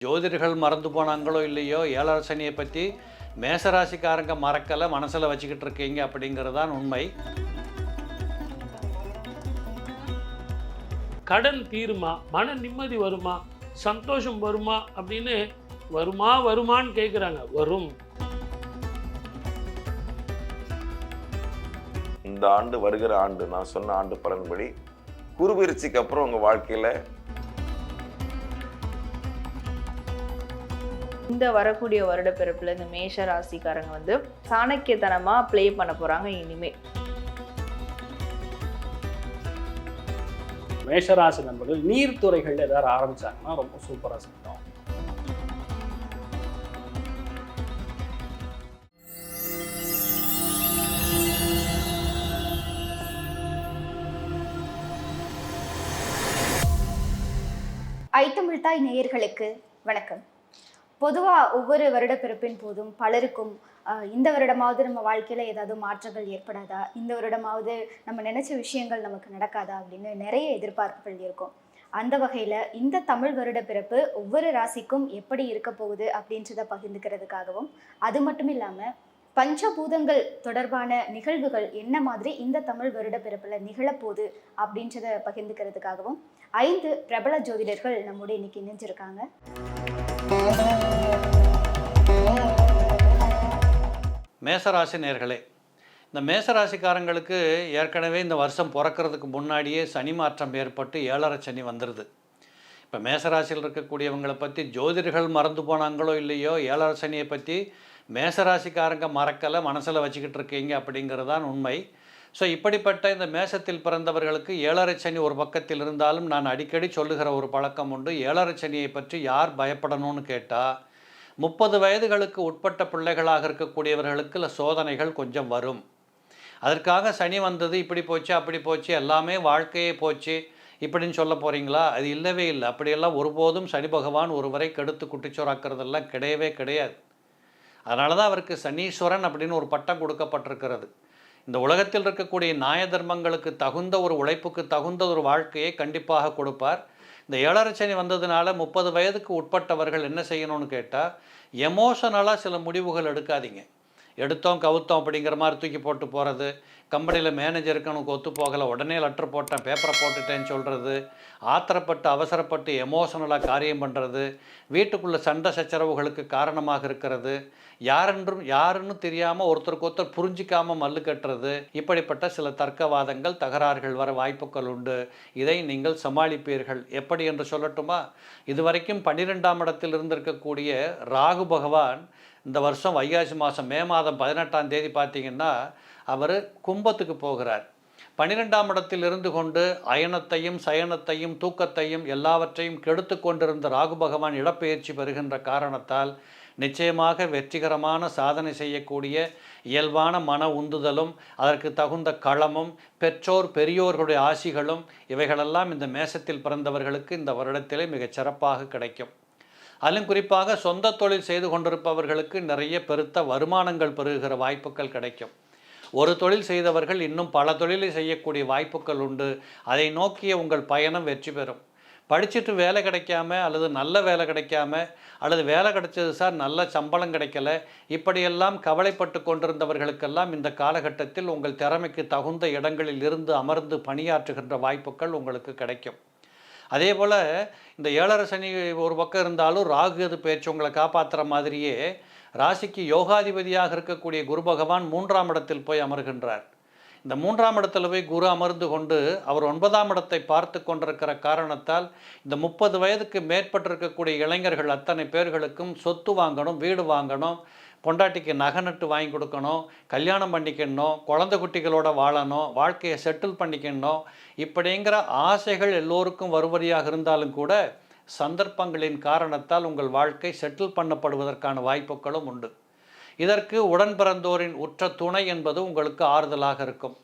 ஜோதிடர்கள் மறந்து போனாங்களோ இல்லையோ ஏழரை சனியை பற்றி மேசராசிக்காரங்க மறக்கலை மனசில் வச்சுக்கிட்டு இருக்கீங்க அப்படிங்கிறது தான் உண்மை. கடன் தீருமா? மன நிம்மதி வருமா? சந்தோஷம் வருமா? அப்படின்னு வருமா வருமான்னு கேட்குறாங்க வரும். இந்த ஆண்டு வருகிற ஆண்டு நான் சொன்ன ஆண்டு பலன்படி குருபெயர்ச்சிக்கு அப்புறம் உங்க வாழ்க்கையில இந்த வரக்கூடிய வருட பிறப்புல இந்த மேஷ ராசிக்காரங்க வந்து சாணக்கியத்தனமா ப்ளே பண்ண போறாங்க இனிமே. மேஷராசி நண்பர்கள் நீர்த்துறைகள் ஏதாவது ஆரம்பிச்சாங்கன்னா ரொம்ப சூப்பராக செஞ்சோம் ஐத்தமிழ் தாய் நேயர்களுக்கு வணக்கம். பொதுவாக ஒவ்வொரு வருடப்பிறப்பின் போதும் பலருக்கும் இந்த வருடமாவது நம்ம வாழ்க்கையில் ஏதாவது மாற்றங்கள் ஏற்படாதா? இந்த வருடமாவது நம்ம நினச்ச விஷயங்கள் நமக்கு நடக்காதா? அப்படின்னு நிறைய எதிர்பார்ப்புகள் இருக்கும். அந்த வகையில் இந்த தமிழ் வருட பிறப்பு ஒவ்வொரு ராசிக்கும் எப்படி இருக்க போகுது அப்படின்றத பகிர்ந்துக்கிறதுக்காகவும் அது மட்டும் இல்லாமல் பஞ்சபூதங்கள் தொடர்பான நிகழ்வுகள் என்ன மாதிரி இந்த தமிழ் வருட பிறப்பில் நிகழப்போகுது அப்படின்றத பகிர்ந்துக்கிறதுக்காகவும் ஐந்து பிரபல ஜோதிடர்கள் நம்முடைய இன்னைக்கு இணைஞ்சிருக்காங்க. மேசராசி நேர்களே இந்த மேசராசிக்காரங்களுக்கு ஏற்கனவே இந்த வருஷம் பிறக்கிறதுக்கு முன்னாடியே சனி மாற்றம் ஏற்பட்டு ஏழரை சனி வந்துடுது இப்போ மேசராசியில் இருக்கக்கூடியவங்களை பற்றி ஜோதிடர்கள் மறந்து போனாங்களோ இல்லையோ ஏழரை சனியை பற்றி மேசராசிக்காரங்க மறக்கலை மனசில் வச்சுக்கிட்டு இருக்கீங்க அப்படிங்கிறது தான் உண்மை. ஸோ இப்படிப்பட்ட இந்த மேசத்தில் பிறந்தவர்களுக்கு ஏழரை சனி ஒரு பக்கத்தில் இருந்தாலும் நான் அடிக்கடி சொல்லுகிற ஒரு பழக்கம் உண்டு. ஏழரை சனியை பற்றி யார் பயப்படணும்னு கேட்டால் முப்பது வயதுகளுக்கு உட்பட்ட பிள்ளைகளாக இருக்கக்கூடியவர்களுக்கு சோதனைகள் கொஞ்சம் வரும். அதற்காக சனி வந்தது இப்படி போச்சு அப்படி போச்சு எல்லாமே வாழ்க்கையே போச்சு இப்படின்னு சொல்ல போகிறீங்களா அது இல்லவே இல்லை. அப்படியெல்லாம் ஒருபோதும் சனி பகவான் ஒருவரை கெடுத்து குட்டிச்சோறாக்குறதெல்லாம் கிடையவே கிடையாது. அதனால தான் அவருக்கு சனீஸ்வரன் அப்படின்னு ஒரு பட்டம் கொடுக்கப்பட்டிருக்கிறது. இந்த உலகத்தில் இருக்கக்கூடிய நியாய தர்மங்களுக்கு தகுந்த ஒரு உழைப்புக்கு தகுந்த ஒரு வாழ்க்கையை கண்டிப்பாக கொடுப்பார். இந்த ஏழரை சனி வந்ததுனால முப்பது வயதுக்கு உட்பட்டவர்கள் என்ன செய்யணும்னு கேட்டால் எமோஷனலாக சில முடிவுகள் எடுக்காதீங்க. எடுத்தோம் கவுத்தோம் அப்படிங்கிற மாதிரி தூக்கி போட்டு போகிறது கம்பெனியில் மேனேஜருக்கு எனக்கு ஒத்து போகலை. உடனே லெட்டர் போட்டேன் பேப்பரை போட்டுட்டேன்னு சொல்கிறது ஆத்திரப்பட்டு அவசரப்பட்டு எமோஷனலாக காரியம் பண்ணுறது வீட்டுக்குள்ளே சண்டை சச்சரவுகளுக்கு காரணமாக இருக்கிறது. யாரென்றும் யாருன்னு தெரியாமல் ஒருத்தருக்கு ஒருத்தர் புரிஞ்சிக்காமல் மல்லு கட்டுறது. இப்படிப்பட்ட சில தர்க்கவாதங்கள் தகராறுகள் வர வாய்ப்புகள் உண்டு. இதை நீங்கள் சமாளிப்பீர்கள். எப்படி என்று சொல்லட்டுமா? இதுவரைக்கும் பன்னிரெண்டாம் இடத்தில் இருந்திருக்கக்கூடிய ராகு பகவான் இந்த வருஷம் வைகாசி மாதம் மே மாதம் பதினெட்டாம் தேதி பார்த்தீங்கன்னா அவர் கும்பத்துக்கு போகிறார். பன்னிரெண்டாம் இடத்தில் இருந்து கொண்டு அயனத்தையும் சயனத்தையும் தூக்கத்தையும் எல்லாவற்றையும் கெடுத்து கொண்டிருந்த ராகு பகவான் இடப்பெயர்ச்சி பெறுகின்ற காரணத்தால் நிச்சயமாக வெற்றிகரமான சாதனை செய்யக்கூடிய இயல்பான மன உந்துதலும் அதற்கு தகுந்த களமும் பெற்றோர் பெரியோர்களுடைய ஆசிகளும் இவைகளெல்லாம் இந்த மேசத்தில் பிறந்தவர்களுக்கு இந்த வருடத்திலே மிகச் சிறப்பாக கிடைக்கும். அதிலும் குறிப்பாக சொந்த தொழில் செய்து கொண்டிருப்பவர்களுக்கு நிறைய பெருத்த வருமானங்கள் பெறுகிற வாய்ப்புகள் கிடைக்கும். ஒரு தொழில் செய்தவர்கள் இன்னும் பல தொழிலை செய்யக்கூடிய வாய்ப்புகள் உண்டு. அதை நோக்கிய உங்கள் பயணம் வெற்றி பெறும். படிச்சுட்டு வேலை கிடைக்காம அல்லது நல்ல வேலை கிடைக்காம அல்லது வேலை கிடைச்சது சார் நல்ல சம்பளம் கிடைக்கல இப்படியெல்லாம் கவலைப்பட்டு கொண்டிருந்தவர்களுக்கெல்லாம் இந்த காலகட்டத்தில் உங்கள் திறமைக்கு தகுந்த இடங்களில் இருந்து அமர்ந்து பணியாற்றுகின்ற வாய்ப்புகள் உங்களுக்கு கிடைக்கும். அதே போல் இந்த ஏழரை சனி ஒரு பக்கம் இருந்தாலும் ராகு அது பேச்சு உங்களை காப்பாற்றுற மாதிரியே ராசிக்கு யோகாதிபதியாக இருக்கக்கூடிய குரு பகவான் மூன்றாம் இடத்தில் போய் அமர்கின்றார். இந்த மூன்றாம் இடத்துல போய் குரு அமர்ந்து கொண்டு அவர் ஒன்பதாம் இடத்தை பார்த்து கொண்டிருக்கிற காரணத்தால் இந்த முப்பது வயதுக்கு மேற்பட்டிருக்கக்கூடிய இளைஞர்கள் அத்தனை பேர்களுக்கும் சொத்து வாங்கணும் வீடு வாங்கணும் பொண்டாட்டிக்கு நகை நட்டு வாங்கி கொடுக்கணும் கல்யாணம் பண்ணிக்கணும் குழந்தை குட்டிகளோட வாழணும் வாழ்க்கையை செட்டில் பண்ணிக்கணும். இப்படிங்கிற ஆசைகள் எல்லோருக்கும் வருவரியாக இருந்தாலும் கூட சந்தர்ப்பங்களின் காரணத்தால் உங்கள் வாழ்க்கை செட்டில் பண்ணப்படுவதற்கான வாய்ப்புகளும் உண்டு. இதற்கு உடன் பிறந்தோரின் உற்ற துணை என்பது உங்களுக்கு ஆறுதலாக இருக்கும்.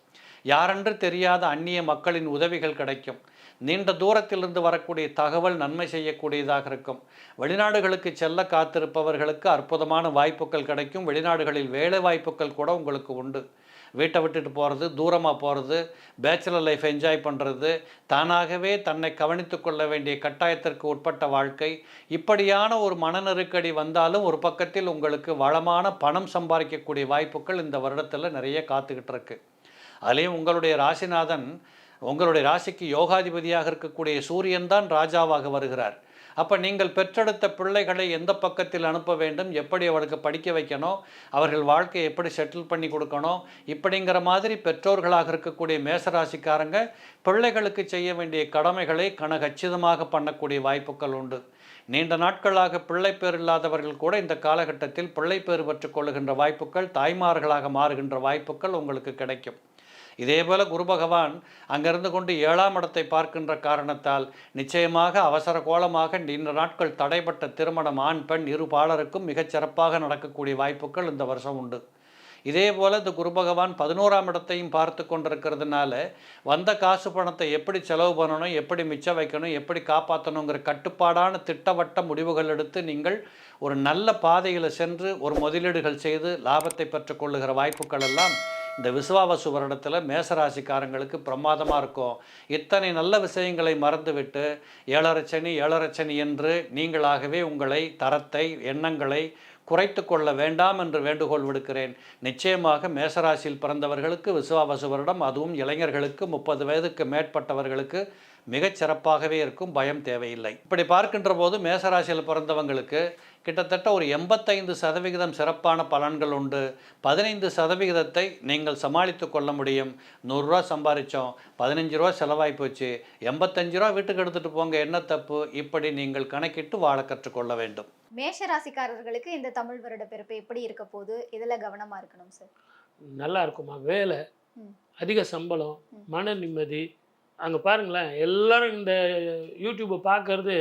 யாரென்று தெரியாத அந்நிய மக்களின் உதவிகள் கிடைக்கும். நீண்ட தூரத்திலிருந்து வரக்கூடிய தகவல் நன்மை செய்யக்கூடியதாக இருக்கும். வெளிநாடுகளுக்கு செல்ல காத்திருப்பவர்களுக்கு அற்புதமான வாய்ப்புகள் கிடைக்கும். வெளிநாடுகளில் வேலை வாய்ப்புகள் கூட உங்களுக்கு உண்டு. வீட்டை விட்டுட்டு போகிறது தூரமாக போகிறது பேச்சுலர் லைஃப் என்ஜாய் பண்ணுறது தானாகவே தன்னை கவனித்து கொள்ள வேண்டிய கட்டாயத்திற்கு உட்பட்ட வாழ்க்கை. இப்படியான ஒரு மன நெருக்கடி வந்தாலும் ஒரு பக்கத்தில் உங்களுக்கு வளமான பணம் சம்பாதிக்கக்கூடிய வாய்ப்புகள் இந்த வருடத்தில் நிறைய காத்துக்கிட்டு இருக்கு. அதுலேயும் உங்களுடைய ராசிநாதன் உங்களுடைய ராசிக்கு யோகாதிபதியாக இருக்கக்கூடிய சூரியன் தான் ராஜாவாக வருகிறார். அப்போ நீங்கள் பெற்றெடுத்த பிள்ளைகளை எந்த பக்கத்தில் அனுப்ப வேண்டும்? எப்படி அவளுக்கு படிக்க வைக்கணும்? அவர்கள் வாழ்க்கையை எப்படி செட்டில் பண்ணி கொடுக்கணும்? இப்படிங்கிற மாதிரி பெற்றோர்களாக இருக்கக்கூடிய மேசராசிக்காரங்க பிள்ளைகளுக்கு செய்ய வேண்டிய கடமைகளை கனகச்சிதமாக பண்ணக்கூடிய வாய்ப்புகள் உண்டு. நீண்ட நாட்களாக பிள்ளை பேர் இல்லாதவர்கள் கூட இந்த காலகட்டத்தில் பிள்ளை பேர் வாய்ப்புகள் தாய்மார்களாக மாறுகின்ற வாய்ப்புகள் உங்களுக்கு கிடைக்கும். இதேபோல குரு பகவான் அங்கிருந்து கொண்டு ஏழாம் இடத்தை பார்க்கின்ற காரணத்தால் நிச்சயமாக அவசர கோலமாக நீண்ட நாட்கள் தடைப்பட்ட திருமணம் ஆண் பெண் இரு பாலருக்கும் மிகச் சிறப்பாக நடக்கக்கூடிய வாய்ப்புகள் இந்த வருஷம் உண்டு. இதே போல் இந்த குரு பகவான் பதினோராம் இடத்தையும் பார்த்து கொண்டிருக்கிறதுனால வந்த காசு பணத்தை எப்படி செலவு பண்ணணும் எப்படி மிச்சம் வைக்கணும் எப்படி காப்பாற்றணுங்கிற கட்டுப்பாடான திட்டவட்ட முடிவுகள் எடுத்து நீங்கள் ஒரு நல்ல பாதையில் சென்று ஒரு முதலீடுகள் செய்து லாபத்தை பெற்றுக்கொள்ளுகிற வாய்ப்புகள் எல்லாம் இந்த விசுவாவசு வருடத்தில் மேசராசிக்காரங்களுக்கு பிரமாதமாக இருக்கும். இத்தனை நல்ல விஷயங்களை மறந்துவிட்டு ஏழரச்சனி ஏழரச்சனி என்று நீங்களாகவே உங்களை தரத்தை எண்ணங்களை குறைத்து கொள்ள வேண்டாம் என்று வேண்டுகோள் விடுக்கிறேன். நிச்சயமாக மேசராசியில் பிறந்தவர்களுக்கு விசுவாவசு வருடம் அதுவும் இளைஞர்களுக்கு முப்பது வயதுக்கு மேற்பட்டவர்களுக்கு மிகச் சிறப்பாகவே இருக்கும். பயம் தேவையில்லை. இப்படி பார்க்கின்ற போது மேசராசியில் பிறந்தவங்களுக்கு கிட்டத்தட்ட ஒரு எண்பத்தைந்து சதவிகிதம் சிறப்பான பலன்கள் உண்டு. பதினைந்து சதவிகிதத்தை நீங்கள் சமாளித்து கொள்ள முடியும். நூறுரூவா சம்பாதிச்சோம் பதினஞ்சு ரூபா செலவாகி போச்சு எண்பத்தஞ்சு ரூபா வீட்டுக்கு எடுத்துகிட்டு போங்க என்ன தப்பு? இப்படி நீங்கள் கணக்கிட்டு வாழ கற்றுக்கொள்ள வேண்டும். மேஷ ராசிக்காரர்களுக்கு இந்த தமிழ் வருட பிறப்பு எப்படி இருக்க போகுது? இதில் கவனமாக இருக்கணும் சார் நல்லா இருக்குமா? வேலை. அதிக சம்பளம். மன நிம்மதி. அங்கே பாருங்களேன் எல்லாரும் இந்த யூடியூப்பை பார்க்கறது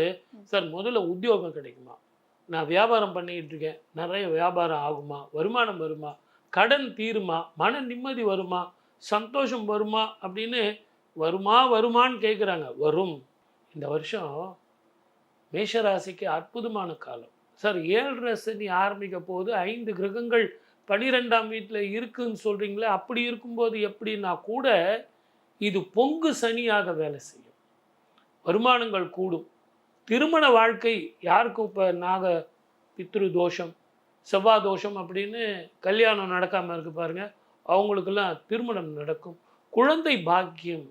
சார் முதல்ல உத்தியோகம் கிடைக்குமா? நான் வியாபாரம் பண்ணிக்கிட்டு இருக்கேன். நிறைய வியாபாரம் ஆகுமா? வருமானம் வருமா? கடன் தீருமா? மன நிம்மதி வருமா? சந்தோஷம் வருமா? அப்படின்னு வருமா வருமான்னு கேட்குறாங்க வரும். இந்த வருஷம் மேஷராசிக்கு அற்புதமான காலம். சார் ஏழரை சனி ஆரம்பிக்க போது ஐந்து கிரகங்கள் பனிரெண்டாம் வீட்டில் இருக்குன்னு சொல்கிறீங்களே அப்படி இருக்கும்போது எப்படின்னா கூட இது பொங்கு சனியாக வேலை செய்யும். வருமானங்கள் கூடும். திருமண வாழ்க்கை யாருக்கும் இப்போ நாக பித்ரு தோஷம் செவ்வாய் தோஷம் அப்படின்னு கல்யாணம் நடக்காமல் இருக்கு பாருங்க. அவங்களுக்கெல்லாம் திருமணம் நடக்கும். குழந்தை பாக்கியம்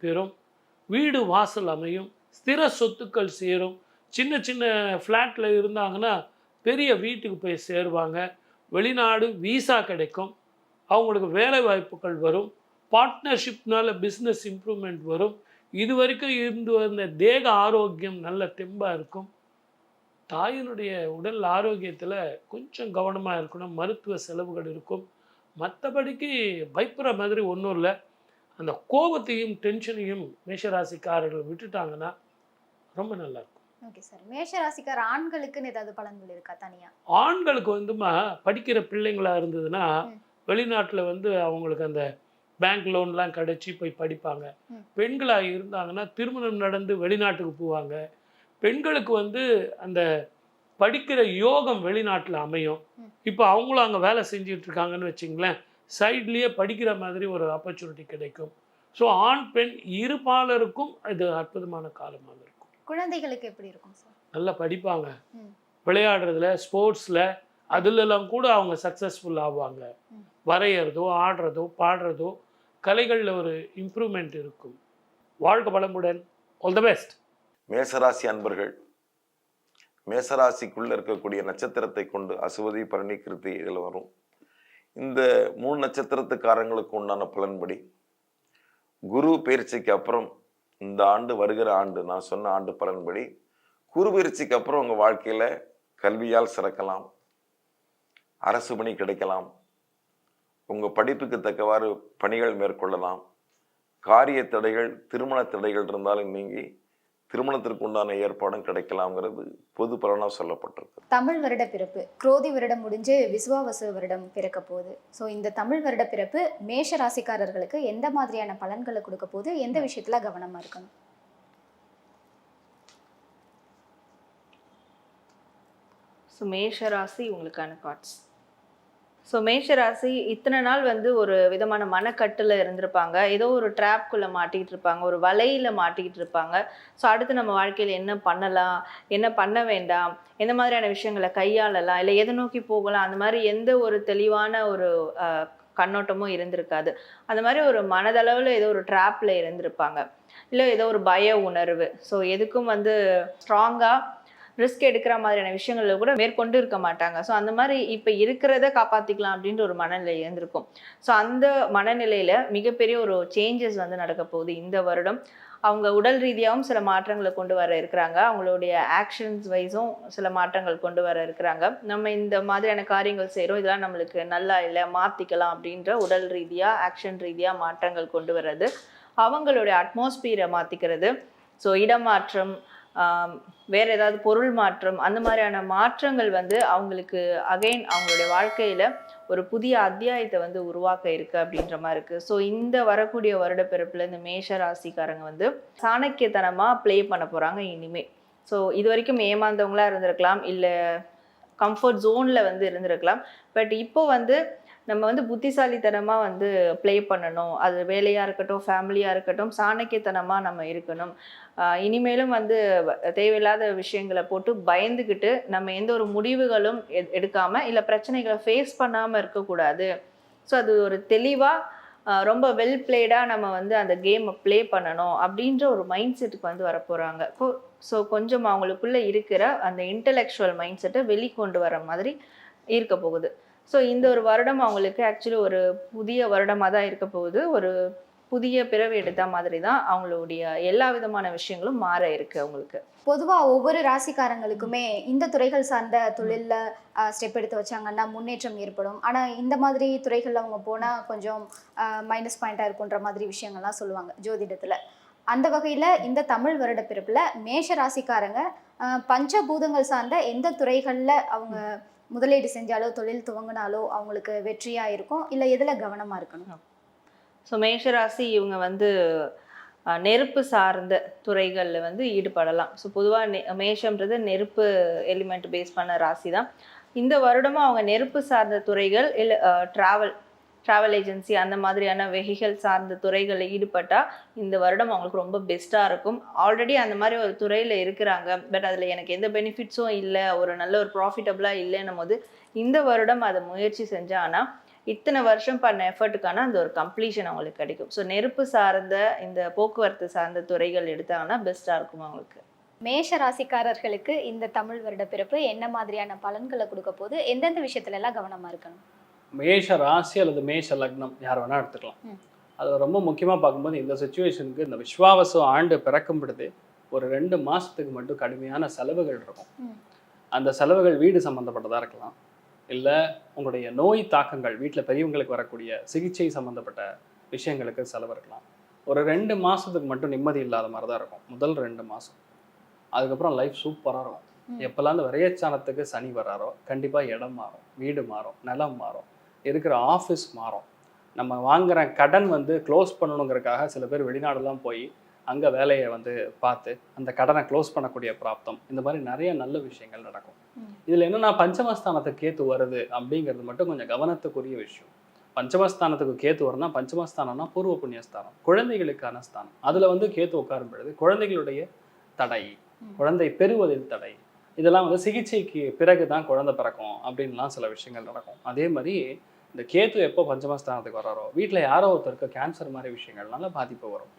பெறும். வீடு வாசல் அமையும். ஸ்திர சொத்துக்கள் சேரும். சின்ன சின்ன ஃப்ளாட்டில் இருந்தாங்கன்னா பெரிய வீட்டுக்கு போய் சேருவாங்க. வெளிநாடு வீசா கிடைக்கும். அவங்களுக்கு வேலை வாய்ப்புகள் வரும். பார்ட்னர்ஷிப்னால பிஸ்னஸ் இம்ப்ரூவ்மெண்ட் வரும். இது வரைக்கும் இருந்து வந்த தேக ஆரோக்கியம் நல்ல தெம்பாக இருக்கும். தாயினுடைய உடல் ஆரோக்கியத்தில் கொஞ்சம் கவனமாக இருக்கணும். மருத்துவ செலவுகள் இருக்கும். மற்றபடிக்கு பயப்படுற மாதிரி ஒன்றும் இல்லை. அந்த கோபத்தையும் டென்ஷனையும் மேஷராசிக்காரர்கள் விட்டுட்டாங்கன்னா ரொம்ப நல்லா இருக்கும். ஓகே சார் மேஷ ராசிக்கார ஆண்களுக்குன்னு ஏதாவது பலன்கள் இருக்கா தனியா? ஆண்களுக்கு வந்துமா படிக்கிற பிள்ளைங்களா இருந்ததுன்னா. வெளிநாட்டில் வந்து அவங்களுக்கு அந்த பேங்க் லோன்லாம் கிடைச்சி போய் படிப்பாங்க. பெண்களாக இருந்தாங்கன்னா திருமணம் நடந்து வெளிநாட்டுக்கு போவாங்க பெண்களுக்கு வந்து அந்த படிக்கிற யோகம் வெளிநாட்டில் அமையும். இப்போ அவங்களும் அங்கே வேலை செஞ்சுட்டு இருக்காங்கன்னு வச்சுங்களேன் சைட்லேயே படிக்கிற மாதிரி ஒரு ஆப்பர்ச்சுனிட்டி கிடைக்கும் ஸோ ஆண் பெண் இருபாலருக்கும் இது அற்புதமான காலமாக இருக்கும் குழந்தைகளுக்கு எப்படி இருக்கும் சார் நல்லா படிப்பாங்க. விளையாடுறதுல ஸ்போர்ட்ஸில் அதுலலாம் கூட அவங்க சக்ஸஸ்ஃபுல் ஆவாங்க. வரைகிறதோ ஆடுறதோ பாடுறதோ கலைகளில் ஒரு இம்ப்ரூவ்மெண்ட் இருக்கும். வாழ்க வளமுடன். ஆல் த பெஸ்ட் மேசராசி அன்பர்கள் மேசராசிக்குள்ளே இருக்கக்கூடிய நட்சத்திரத்தை கொண்டு அசுவதி பரணி கிருத்தி இதில் வரும். இந்த மூணு நட்சத்திரத்துக்காரங்களுக்கு உண்டான பலன்படி குரு பயிற்சிக்கு அப்புறம் இந்த ஆண்டு வருகிற ஆண்டு நான் சொன்ன ஆண்டு பலன்படி குரு பயிற்சிக்கு அப்புறம் உங்கள் வாழ்க்கையில் கல்வியால் சிறக்கலாம். அரசு பணி கிடைக்கலாம். உங்கள் படிப்புக்கு தக்கவாறு பணிகள் மேற்கொள்ளலாம். காரிய தடைகள் திருமண தடைகள் இருந்தாலும் நீங்கி திருமணத்திற்கு உண்டான ஏற்பாடும் கிடைக்கலாம்ங்கிறது பொது பலனாக சொல்லப்பட்டிருக்கு. தமிழ் வருட பிறப்பு குரோதி வருடம் முடிஞ்சு விசுவாவசு வருடம் பிறக்க போகுது. ஸோ இந்த தமிழ் வருட பிறப்பு மேஷ ராசிக்காரர்களுக்கு எந்த மாதிரியான பலன்களை கொடுக்க போகுது? எந்த விஷயத்துல கவனமா இருக்கணும்? ஸோ மேஷ ராசி உங்களுக்கான கார்ட்ஸ் ஸோ மேஷராசி இத்தனை நாள் வந்து ஒரு விதமான மனக்கட்டில் இருந்திருப்பாங்க. ஏதோ ஒரு ட்ராப்குள்ளே மாட்டிக்கிட்டு இருப்பாங்க. ஒரு வலையில் மாட்டிக்கிட்டு இருப்பாங்க. ஸோ அடுத்து நம்ம வாழ்க்கையில் என்ன பண்ணலாம்? என்ன பண்ண வேண்டாம்? எந்த மாதிரியான விஷயங்களை கையாளலாம்? இல்லை எதை நோக்கி போகலாம்? அந்த மாதிரி எந்த ஒரு தெளிவான ஒரு கண்ணோட்டமும் இருந்திருக்காது. அந்த மாதிரி ஒரு மனதளவில் ஏதோ ஒரு ட்ராப்பில் இருந்திருப்பாங்க. இல்லை ஏதோ ஒரு பய உணர்வு. ஸோ எதுக்கும் வந்து ஸ்ட்ராங்காக ரிஸ்க் எடுக்கிற மாதிரியான விஷயங்களில் கூட மேற்கொண்டு இருக்க மாட்டாங்க. ஸோ அந்த மாதிரி இப்போ இருக்கிறத காப்பாற்றிக்கலாம் அப்படின்ற ஒரு மனநிலை இருந்திருக்கும். ஸோ அந்த மனநிலையில் மிகப்பெரிய ஒரு சேஞ்சஸ் வந்து நடக்க போகுது இந்த வருடம். அவங்க உடல் ரீதியாகவும் சில மாற்றங்களை கொண்டு வர இருக்கிறாங்க. அவங்களுடைய ஆக்ஷன்ஸ் வைஸும் சில மாற்றங்கள் கொண்டு வர இருக்கிறாங்க. நம்ம இந்த மாதிரியான காரியங்கள் செய்கிறோம் இதெல்லாம் நம்மளுக்கு நல்லா இல்லை மாற்றிக்கலாம் அப்படின்ற உடல் ரீதியாக ஆக்ஷன் ரீதியாக மாற்றங்கள் கொண்டு வர்றது. அவங்களுடைய அட்மாஸ்பியரை மாற்றிக்கிறது ஸோ இடமாற்றம் வேறு ஏதாவது பொருள் மாற்றம் அந்த மாதிரியான மாற்றங்கள் வந்து அவங்களுக்கு அகைன் அவங்களுடைய வாழ்க்கையில் ஒரு புதிய அத்தியாயத்தை வந்து உருவாக்க இருக்கு அப்படின்ற மாதிரி இருக்கு. ஸோ இந்த வரக்கூடிய வருட பிறப்பில் இந்த மேஷ ராசிக்காரங்க வந்து சாணக்கியத்தனமாக ப்ளே பண்ண போகிறாங்க இனிமே. ஸோ இது வரைக்கும் ஏமாந்தவங்களாக இருந்திருக்கலாம் இல்லை கம்ஃபர்ட் ஜோனில் வந்து இருந்திருக்கலாம். பட் இப்போ வந்து நம்ம வந்து புத்திசாலித்தனமாக வந்து ப்ளே பண்ணணும். அது வேலையாக இருக்கட்டும் ஃபேமிலியாக இருக்கட்டும் சாணக்கியத்தனமாக நம்ம இருக்கணும். இனிமேலும் வந்து வ- தேவையில்லாத விஷயங்களை போட்டு பயந்துக்கிட்டு நம்ம எந்த ஒரு முடிவுகளும் எ- இல்லை பிரச்சனைகளை ஃபேஸ் பண்ணாமல் இருக்கக்கூடாது. ஸோ அது ஒரு தெளிவாக ரொம்ப வெல் பிளேடாக நம்ம வந்து அந்த கேமை ப்ளே பண்ணணும் அப்படின்ற ஒரு மைண்ட் செட்டுக்கு வந்து வரப்போகிறாங்க ஸோ கொஞ்சம் அவங்களுக்குள்ளே இருக்கிற அந்த இன்டலெக்சுவல் மைண்ட் செட்டை வெளிக்கொண்டு வர மாதிரி இருக்க போகுது. ஸோ இந்த ஒரு வருடம் அவங்களுக்கு ஆக்சுவலி ஒரு புதிய வருடமாக தான் இருக்க போகுது. ஒரு புதிய பிறவி எடுத்த மாதிரி தான் அவங்களுடைய எல்லா விதமான விஷயங்களும் மாற இருக்கு அவங்களுக்கு. பொதுவாக ஒவ்வொரு ராசிக்காரங்களுக்குமே இந்த துறைகள் சார்ந்த தொழிலில் ஸ்டெப் எடுத்து வச்சாங்கன்னா முன்னேற்றம் ஏற்படும். ஆனால் இந்த மாதிரி துறைகளில் அவங்க போனால் கொஞ்சம் மைனஸ் பாயிண்டாக இருக்குன்ற மாதிரி விஷயங்கள்லாம் சொல்லுவாங்க ஜோதிடத்தில். அந்த வகையில் இந்த தமிழ் வருட பிறப்பில் மேஷ ராசிக்காரங்க பஞ்சபூதங்கள் சார்ந்த எந்த துறைகளில் அவங்க முதலீடு செஞ்சாலோ தொழில் துவங்கினாலோ அவங்களுக்கு வெற்றியாக இருக்கும். இல்லை எதில் கவனமாக இருக்கணும்? ஸோ மேஷராசி இவங்க வந்து நெருப்பு சார்ந்த துறைகளில் வந்து ஈடுபடலாம். ஸோ பொதுவாக நெ மேஷம்ன்றது நெருப்பு எலிமெண்ட் பேஸ் பண்ண ராசி தான் இந்த வருடமும் அவங்க நெருப்பு சார்ந்த துறைகள் இல்லை ட்ராவல் ட்ராவல் ஏஜென்சி அந்த மாதிரியான வெஹிகள் சார்ந்த துறைகளில் ஈடுபட்டால் இந்த வருடம் அவங்களுக்கு ரொம்ப பெஸ்ட்டாக இருக்கும். ஆல்ரெடி அந்த மாதிரி ஒரு துறையில் இருக்கிறாங்க. பட் அதில் எனக்கு எந்த பெனிஃபிட்ஸும் இல்லை. ஒரு நல்ல ஒரு ப்ராஃபிட்டபுளாக இல்லைன்னும் போது இந்த வருடம் அதை முயற்சி செஞ்சாங்கன்னா இத்தனை வருஷம் பண்ண எஃபர்ட்டுக்கான அந்த ஒரு கம்ப்ளீஷன் அவங்களுக்கு கிடைக்கும். ஸோ நெருப்பு சார்ந்த இந்த போக்குவரத்து சார்ந்த துறைகள் எடுத்தாங்கன்னா பெஸ்ட்டாக இருக்கும் அவங்களுக்கு. மேஷ ராசிக்காரர்களுக்கு இந்த தமிழ் வருட பிறப்பு என்ன மாதிரியான பலன்களை கொடுக்க போது எந்தெந்த விஷயத்துல எல்லாம் கவனமா இருக்கணும்? மேஷ ராசி அல்லது மேஷ லக்னம் யார் வேணா எடுத்துக்கலாம். அது ரொம்ப முக்கியமாக பார்க்கும்போது இந்த சுச்சுவேஷனுக்கு இந்த விஸ்வாவசு ஆண்டு பிறக்கும் பொழுது ஒரு ரெண்டு மாசத்துக்கு மட்டும் கடுமையான செலவுகள் இருக்கும். அந்த செலவுகள் வீடு சம்மந்தப்பட்டதாக இருக்கலாம். இல்லை உங்களுடைய நோய் தாக்கங்கள் வீட்டில் பெரியவங்களுக்கு வரக்கூடிய சிகிச்சை சம்மந்தப்பட்ட விஷயங்களுக்கு செலவு இருக்கலாம். ஒரு ரெண்டு மாசத்துக்கு மட்டும் நிம்மதி இல்லாத மாதிரி தான் இருக்கும். முதல் ரெண்டு மாதம் அதுக்கப்புறம் லைஃப் சூப்பராக இருக்கும். எப்போல்லாம் அந்த விரையச்சானத்துக்கு சனி வராரோ கண்டிப்பாக இடம் மாறும் வீடு மாறும் நிலம் மாறும். இருக்கிற ஆஃபீஸ் மாறும். நம்ம வாங்குற கடன் வந்து க்ளோஸ் பண்ணணுங்கிறதுக்காக சில பேர் வெளிநாடுலாம் போய் அங்கே வேலையை வந்து பார்த்து அந்த கடனை க்ளோஸ் பண்ணக்கூடிய பிராப்தம். இந்த மாதிரி நிறைய நல்ல விஷயங்கள் நடக்கும். இதில் என்னன்னா பஞ்சமஸ்தானத்துக்கு கேத்து வருது அப்படிங்கிறது மட்டும் கொஞ்சம் கவனத்துக்குரிய விஷயம். பஞ்சமஸ்தானத்துக்கு கேத்து வரும்னா பஞ்சமஸ்தானம்னா பூர்வ புண்ணியஸ்தானம் குழந்தைகளுக்கான ஸ்தானம். அதில் வந்து கேத்து உட்காரும் பொழுது குழந்தைகளுடைய தடை. குழந்தை பெறுவதில் தடை. இதெல்லாம் வந்து சிகிச்சைக்கு பிறகு தான் குழந்தை பிறக்கும் அப்படின்லாம் சில விஷயங்கள் நடக்கும். அதே மாதிரி இந்த கேத்து எப்போ பஞ்சமஸ்தானத்துக்கு வராரோ வீட்டில் யாரோ ஒருத்தருக்கு கேன்சர் மாதிரி விஷயங்கள்னால பாதிப்பு வரும்.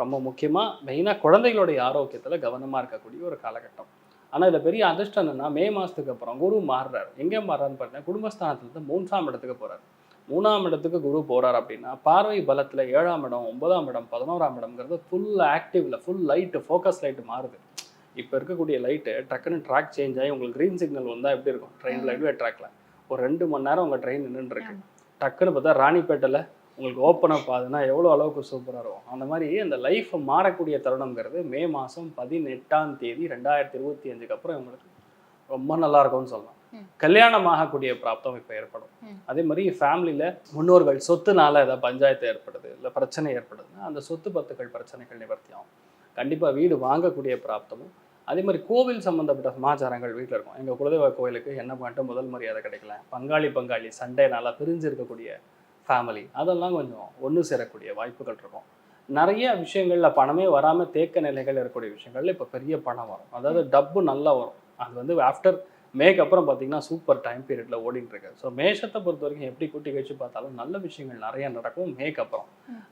ரொம்ப முக்கியமாக மெயினாக குழந்தைகளுடைய ஆரோக்கியத்தில் கவனமாக இருக்கக்கூடிய ஒரு காலகட்டம். ஆனால் இதில் பெரிய அதிர்ஷ்டம் என்னன்னா மே மாதத்துக்கு அப்புறம் குரு மாறுறாரு. எங்கே மாறுறாருன்னு பார்த்தீங்கன்னா குடும்பஸ்தானத்துலேருந்து மூன்றாம் இடத்துக்கு போகிறார் மூணாம் இடத்துக்கு குரு போறார் அப்படின்னா பார்வை பலத்தில் ஏழாம் இடம் ஒன்பதாம் இடம் பதினோராம் இடம்ங்கிறது ஃபுல் ஆக்டிவ்ல ஃபுல் லைட்டு ஃபோக்கஸ் லைட்டு மாறுது. இப்போ இருக்கக்கூடிய லைட்டு டக்குன்னு ட்ராக் சேஞ்ச் ஆகி உங்களுக்கு க்ரீன் சிக்னல் வந்தால் எப்படி இருக்கும்? ட்ரெயின் ரயில்வே ட்ராக்ல ஒரு ரெண்டு மணி நேரம் உங்கள் ட்ரெயின் நின்றுட்டு இருக்கு டக்குன்னு பார்த்தா ராணிப்பேட்டையில் உங்களுக்கு ஓப்பன் அப் ஆகுதுன்னா எவ்வளோ அளவுக்கு சூப்பராக இருக்கும். அந்த மாதிரி அந்த லைஃப் மாறக்கூடிய தருணங்கிறது மே மாதம் பதினெட்டாம் தேதி ரெண்டாயிரத்தி இருபத்தி அஞ்சுக்கு அப்புறம் உங்களுக்கு ரொம்ப நல்லா இருக்கும்னு சொல்லலாம். கல்யாணம் ஆகக்கூடிய பிராப்தம் இப்போ ஏற்படும். அதே மாதிரி ஃபேமிலியில் முன்னோர்கள் சொத்துனால ஏதாவது பஞ்சாயத்து ஏற்படுது இல்லை பிரச்சனை ஏற்படுதுன்னா அந்த சொத்து பத்துக்கள் பிரச்சனைகள் நிவர்த்தி ஆகும். கண்டிப்பாக வீடு வாங்கக்கூடிய பிராப்தமும் அதே மாதிரி கோவில் சம்மந்தப்பட்ட சமாச்சாரங்கள் வீட்டில் இருக்கும். எங்கள் குலதெய்வ கோயிலுக்கு என்ன பண்ணிட்டு முதல் மரியாதை கிடைக்கல. பங்காளி பங்காளி சண்டைனால பிரிஞ்சு இருக்கக்கூடிய ஃபேமிலி அதெல்லாம் கொஞ்சம் ஒன்று சேரக்கூடிய வாய்ப்புகள் இருக்கும். நிறைய விஷயங்கள்ல பணமே வராமல் தேக்க நிலைகள் இருக்கக்கூடிய விஷயங்கள்ல இப்போ பெரிய பணம் வரும். அதாவது டப்பு நல்லா வரும். அது வந்து ஆஃப்டர் மேக்கு அப்புறம் பார்த்தீங்கன்னா சூப்பர் டைம் பீரியட்ல ஓடிட்டு இருக்கு. ஸோ மேஷத்தை பொறுத்த வரைக்கும் எப்படி கூட்டி கழிச்சு பார்த்தாலும் நல்ல விஷயங்கள் நிறைய நடக்கும் மேக்கு அப்புறம்.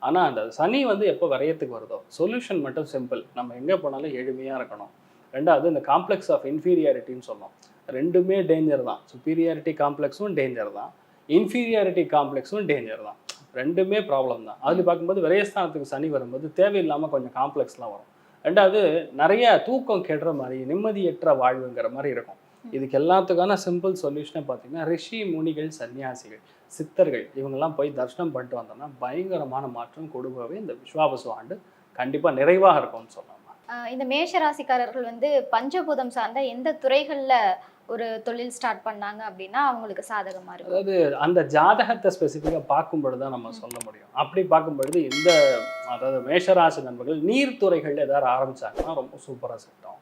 ஆனால் அந்த சனி வந்து எப்போ வரையத்துக்கு வருதோ சொல்யூஷன் மட்டும் சிம்பிள் நம்ம எங்கே போனாலும் எளிமையாக இருக்கணும். ரெண்டாவது இந்த காம்ப்ளெக்ஸ் ஆஃப் இன்ஃபீரியாரிட்டின்னு சொன்னோம். ரெண்டுமே டேஞ்சர் தான். சுப்பீரியாரிட்டி காம்ப்ளெக்ஸும் டேஞ்சர் தான். இன்ஃபீரியாரிட்டி காம்ப்ளெக்ஸும் டேஞ்சர் தான். ரெண்டுமே ப்ராப்ளம் தான். அதில் பார்க்கும்போது விரயஸ்தானத்துக்கு சனி வரும்போது தேவையில்லாமல் கொஞ்சம் காம்ப்ளெக்ஸ்லாம் வரும். ரெண்டாவது நிறைய தூக்கம் கெடுற மாதிரி நிம்மதியற்ற வாழ்வுங்கிற மாதிரி இருக்கும். இதுக்கு எல்லாத்துக்கான சிம்பிள் சொல்யூஷனே பார்த்தீங்கன்னா ரிஷி முனிகள் சன்னியாசிகள் சித்தர்கள் இவங்கெல்லாம் போய் தர்ஷனம் பண்ணிட்டு வந்தோம்னா பயங்கரமான மாற்றம் கொடுக்கவே இந்த விஸ்வாபசு ஆண்டு கண்டிப்பாக நிறைவாக இருக்கும்னு சொல்லலாம் இந்த மேஷ ராசிக்காரர்கள் வந்து பஞ்சபூதம் சார்ந்த எந்த துறைகள்ல ஒரு தொழில் ஸ்டார்ட் பண்ணாங்க அப்படின்னா அவங்களுக்கு சாதகமா இருக்கும்? அதாவது அந்த ஜாதகத்தை ஸ்பெசிஃபிக்காக பார்க்கும்பொழுது தான் நம்ம சொல்ல முடியும். அப்படி பார்க்கும்பொழுது இந்த அதாவது மேஷராசி நண்பர்கள் நீர்த்துறைகள் ஏதாவது ஆரம்பிச்சாங்கன்னா ரொம்ப சூப்பராக செட் ஆகும்